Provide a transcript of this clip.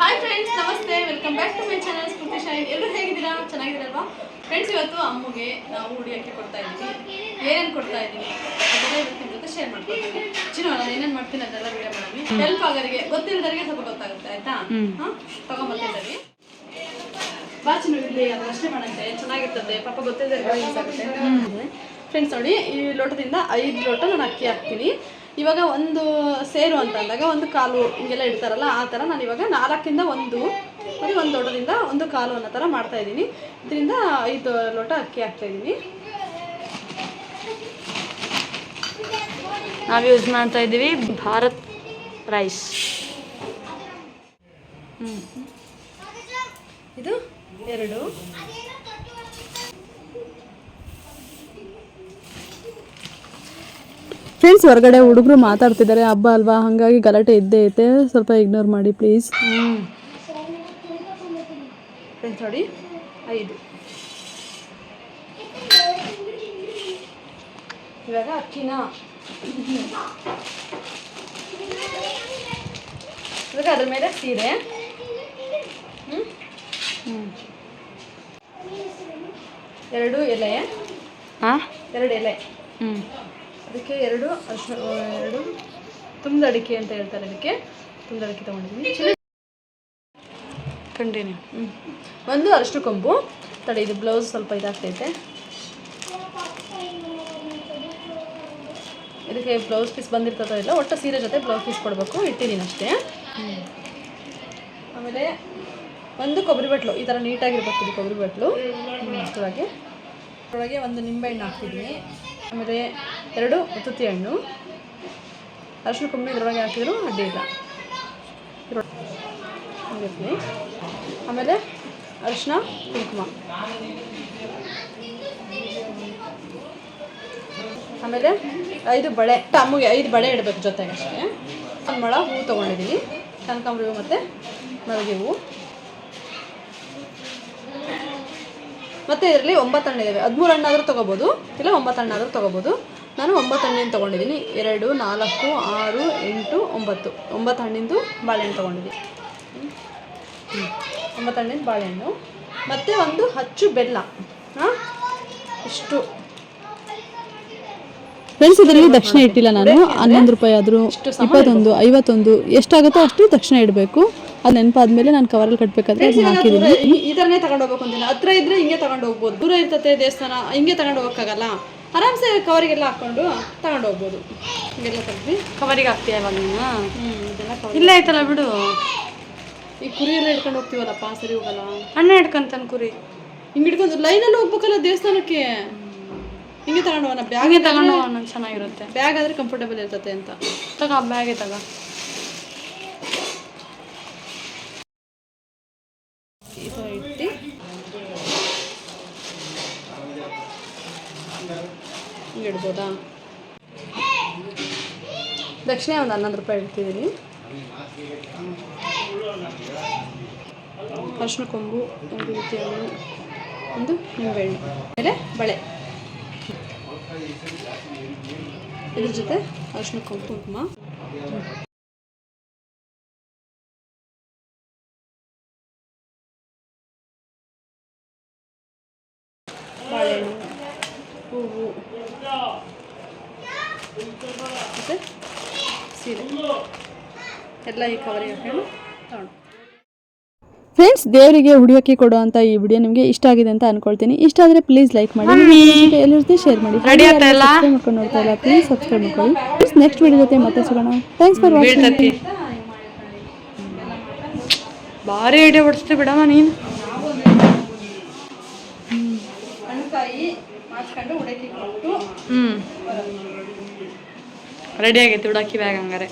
Hi friends ನಮಸ್ತೆ. Welcome back to my channel Smriti shine ಎಲ್ಲರೂ ಹೇಗಿದ್ದೀರಾ? ಚೆನ್ನಾಗಿದ್ದೀರಲ್ವಾ? ಫ್ರೆಂಡ್ಸ್ ಇವತ್ತು ಅಮ್ಮಗೆ ನಾವು ಹುಡಿ ಹಾಕಿ ಕೊಡ್ತಾ ಇದ್ದೀವಿ. ಏನೇನು ಕೊಡ್ತಾ ಇದ್ದೀವಿ? ಅದನ್ನೇ ಇವತ್ತು ನಿಮ್ಮ ಜೊತೆ ಶೇರ್ ಮಾಡ್ಕೊಳ್ತೀನಿ. ಚಿನ್ನ ನಾನು ಏನೇನು ಮಾಡ್ತೀನಿ ಅದೆಲ್ಲ ವಿಡಿಯೋ ಮಾಡಿ ಹೆಲ್ಪ್ ಆಗೋರಿಗೆ ಗೊತ್ತಿಲ್ಲದರಿಗೆ ಸ್ವಲ್ಪ ಗೊತ್ತಾಗುತ್ತೆ ಆಯ್ತಾ? ಹಾಂ? ತಗೊಂಬರ್ತಿದ್ದೀವಿ ಬಾ ಚಿನ್ನ ಅದು ಅಷ್ಟೇ ಮಾಡಂತೆ. ಚೆನ್ನಾಗಿರ್ತದೆ. ಪಾಪ ಗೊತ್ತಿಲ್ಲದೆ ಯೂಸ್ ಆಗುತ್ತೆ ಫ್ರೆಂಡ್ಸ್ ನೋಡಿ ಈ ಲೋಟದಿಂದ ಐದು ಲೋಟ ನಾನು ಅಕ್ಕಿ ಹಾಕ್ತೀನಿ. ಇವಾಗ ಒಂದು ಸೇರು ಅಂತ ಅಂದಾಗ ಒಂದು ಕಾಲು ಹಿಂಗೆಲ್ಲ ಇಡ್ತಾರಲ್ಲ ಆ ಥರ ನಾನು ಇವಾಗ ನಾಲ್ಕಿಂದ ಒಂದು ಮತ್ತು ಒಂದು ಲೋಟದಿಂದ ಒಂದು ಕಾಲು ಅನ್ನೋ ಥರ ಮಾಡ್ತಾ ಇದ್ದೀನಿ. ಇದರಿಂದ ಐದು ಲೋಟ ಅಕ್ಕಿ ಹಾಕ್ತಾ ಇದ್ದೀನಿ. ನಾವು ಯೂಸ್ ಮಾಡ್ತಾ ಇದ್ದೀವಿ ಭಾರತ್ ರೈಸ್ ಇದು ಎರಡು. ಫ್ರೆಂಡ್ಸ್ ಹೊರಗಡೆ ಹುಡುಗರು ಮಾತಾಡ್ತಿದ್ದಾರೆ ಹಬ್ಬ ಅಲ್ವಾ? ಹಾಗಾಗಿ ಗಲಾಟೆ ಇದ್ದೇ ಐತೆ. ಸ್ವಲ್ಪ ಇಗ್ನೋರ್ ಮಾಡಿ ಪ್ಲೀಸ್ ಹ್ಞೂ ಫ್ರೆಂಡ್ಸ್ ನೋಡಿ ಐದು. ಇವಾಗ ಅಕ್ಕಿನ. ಇವಾಗ ಅದ್ರ ಮೇಲೆ ಸೀರೆ. ಹ್ಮ್? ಎರಡು ಎಲೆ. ಹಾಂ ಎರಡು ಎಲೆ. ಹ್ಞೂ ಅದಕ್ಕೆ ಎರಡು ಅರ್ಶಿನ ಎರಡು ತುಂಬದ ಅಂತ ಹೇಳ್ತಾರೆ ಅದಕ್ಕೆ. ತುಂಬದ ಅಡಿಕೆ ತೊಗೊಂಡಿದ್ದೀನಿ ಕಂಟಿನ್ಯೂ ಹ್ಞೂ ಒಂದು ಅರಷ್ಟು ಕೊಂಬು. ತಡೆ, ಇದು ಬ್ಲೌಸ್ ಸ್ವಲ್ಪ ಇದಾಗ್ತೈತೆ. ಇದಕ್ಕೆ ಬ್ಲೌಸ್ ಪೀಸ್ ಬಂದಿರ್ತದೋ ಇಲ್ಲ, ಒಟ್ಟು ಸೀರೆ ಜೊತೆ ಬ್ಲೌಸ್ ಪೀಸ್ ಕೊಡಬೇಕು. ಇಟ್ಟಿದ್ದೀನಿ ಅಷ್ಟೇ. ಆಮೇಲೆ ಒಂದು ಕೊಬ್ಬರಿ ಬಟ್ಲು. ಈ ಥರ ನೀಟಾಗಿರ್ಬೇಕು ಇದು ಕೊಬ್ಬರಿ ಬಟ್ಲು. ಅಷ್ಟರೊಳಗೆ. ಅದರೊಳಗೆ ಒಂದು ನಿಂಬೆಹಣ್ಣು ಹಾಕ್ತಿದ್ದೀನಿ. ಆಮೇಲೆ ಎರಡು ತುತ್ತಿ ಹಣ್ಣು. ಅರಶಿನ ಕೊಂಬು ಇದ್ರೊಳಗೆ ಹಾಕಿದ್ರು ಅಡ್ಡಿ ಇಲ್ಲ. ಆಮೇಲೆ ಅರಿಶಿನ ಕುಂಕುಮ. ಆಮೇಲೆ ಐದು ಬಳೆ, ತಮ್ಮಗೆ ಐದು ಬಳೆ ಇಡಬೇಕು ಜೊತೆಗೆ ಅಷ್ಟೇ. ಒಂದು ಮೊಳ ಹೂವು ತೊಗೊಂಡಿದ್ದೀನಿ ಕನಕಾಂಬರಿ ಹೂವು ಮತ್ತು ಮಲ್ಲಿಗೆ ಹೂವು ಮತ್ತು ಇದರಲ್ಲಿ ಒಂಬತ್ತು ಹಣ್ಣಿದ್ದಾವೆ ಹದಿಮೂರು ಹಣ್ಣಾದರೂ ತೊಗೋಬೋದು, ಇಲ್ಲ ಒಂಬತ್ತು ಹಣ್ಣಾದರೂ ತೊಗೋಬೋದು. ನಾನು ಒಂಬತ್ತು ಹಣ್ಣಿನ ತೊಗೊಂಡಿದ್ದೀನಿ. ಎರಡು ನಾಲ್ಕು ಆರು ಎಂಟು ಒಂಬತ್ತು. ಒಂಬತ್ತು ಹಣ್ಣಿಂದು ಬಾಳೆಹಣ್ಣು ತೊಗೊಂಡಿದ್ದೀನಿ. ಒಂಬತ್ತು ಹಣ್ಣಿನ ಬಾಳೆಹಣ್ಣು. ಮತ್ತು ಒಂದು ಹಚ್ಚು ಬೆಲ್ಲ. ಹಾಂ? ಇಷ್ಟು. ಫ್ರೆಂಡ್ಸ್ ಇದರಲ್ಲಿ ದಕ್ಷಿಣ ಇಟ್ಟಿಲ್ಲ ನಾನು. ಹನ್ನೊಂದು ರೂಪಾಯಿ ಆದರೂ ಇಪ್ಪತ್ತೊಂದು ಐವತ್ತೊಂದು ಎಷ್ಟಾಗುತ್ತೋ ಅಷ್ಟು ದಕ್ಷಿಣ ಇಡಬೇಕು. ಅದು ನೆನಪಾದ್ಮೇಲೆ ನಾನು ಕವರಲ್ಲಿ ಕಟ್ಟಬೇಕಾದ್ರೆ ಅದನ್ನ ಹಾಕಿದ್ದೀನಿ. ಈ- ಥರನೇ ತಗೊಂಡು ಹೋಗ್ಬೇಕು ಅಂತೀನಿ ಹತ್ರ ಇದ್ರೆ ಹಿಂಗೆ ತಗೊಂಡು ಹೋಗ್ಬೋದು. ದೂರ ಇರ್ತತೆ ದೇವಸ್ಥಾನ ಹಿಂಗೆ ತಗೊಂಡು ಹೋಗೋಕ್ಕಾಗಲ್ಲ. ಆರಾಮ್ಸೆ ಕವರಿಗೆಲ್ಲ ಹಾಕ್ಕೊಂಡು ತಗೊಂಡು ಹೋಗ್ಬೋದು. ಹಿಂಗೆಲ್ಲ ತೆಗ್ದು ಕವರಿಗೆ ಹಾಕ್ತೀಯ ಇವಾಗ ನೀನು? ಹ್ಞೂ ಇದೆಲ್ಲ ಕವರ್ ಇಲ್ಲ ಐತಲ್ಲ ಬಿಡು. ಈ ಕುರಿ ಎಲ್ಲ ಹಿಡ್ಕೊಂಡು ಹೋಗ್ತೀವಲ್ಲಪ್ಪ ಸರಿ ಹೋಗಲ್ಲ. ಅಣ್ಣ ಹಿಡ್ಕೊಂತಾನೆ ಕುರಿ. ಹಿಂಗೆ ಹಿಡ್ಕೊಂಡು ಲೈನಲ್ಲಿ ಹೋಗ್ಬೇಕಲ್ಲ ದೇವಸ್ಥಾನಕ್ಕೆ? ಹಿಂಗೆ ತಗೊಂಡು ಹೋಗೋಣ ಬ್ಯಾಗೇ ತಗೊಂಡು ಹೋಗೋಣ ಚೆನ್ನಾಗಿರುತ್ತೆ. ಬ್ಯಾಗ್ ಆದರೆ ಕಂಫರ್ಟಬಲ್ ಇರ್ತತೆ ಅಂತ. ತಗೋ ಬ್ಯಾಗೇ ತಗ ಇದು ಇಟ್ಟು ಹಿಂಗೆ ಇಡ್ಬೋದಾ? ದಕ್ಷಿಣ ಒಂದು ಹನ್ನೊಂದು ರೂಪಾಯಿ ಇಡ್ತಿದ್ದೀನಿ. ಅರಿಶಿನ ಕೊಂಬು, ಒಂದು ರೀತಿ ಹಣ್ಣು ಒಂದು ನಿಂಬೆಹಣ್ಣು. ಆಮೇಲೆ ಬಳೆ. ಇದ್ರ ಜೊತೆ ಅರಿಶಿನ ಕೊಂಬು, ಕುಂಕುಮ. ಬಾಳೆಹಣ್ಣು. ಹೂವು. ಮತ್ತು? ಸೀರೆ. ಎಲ್ಲ ಈ ಕವರಿಗೆ ಹಾಕೊಂಡು ತಗೊಂಡು ಫ್ರೆಂಡ್ಸ್ ದೇವರಿಗೆ ಹುಡಿಯೋಕೆ ಕೊಡುವಂತ ಈ ವಿಡಿಯೋ ನಿಮಗೆ ಇಷ್ಟ ಆಗಿದೆ ಅಂತ ಅನ್ಕೊಳ್ತೀನಿ. ಇಷ್ಟ ಆದರೆ ಪ್ಲೀಸ್ ಲೈಕ್ ಮಾಡಿ. ಎಲ್ಲಿರುತ್ತೆ ಶೇರ್ ಮಾಡಿ. ಮಾಡ್ಕೊಂಡು ನೋಡ್ತಾ ಇಲ್ಲ ಪ್ಲೀಸ್ ಸಬ್ಸ್ಕ್ರೈಬ್ ಮಾಡ್ಕೊಳ್ಳಿ. ನೆಕ್ಸ್ಟ್ ವಿಡಿಯೋ ಜೊತೆ ಮತ್ತೆ ಸಿಗೋಣ. ಥ್ಯಾಂಕ್ಸ್ ಫಾರ್ ವಾಚಿಂಗ್ ಭಾರಿ ಐಡಿಯಾ ಹೊಡಿಸ್ತೀವಿ ಬಿಡಮ್ಮ ನೀನು. ಮಾಡ್ಕೊಂಡು ಉಡಕ್ಕಿ ಕೊಟ್ಟು ಹ್ಞೂ ರೆಡಿ ಆಗೈತಿ ಬಿಡಕ್ಕಿ ಬ್ಯಾಗ್ ಹಂಗಾರೆ.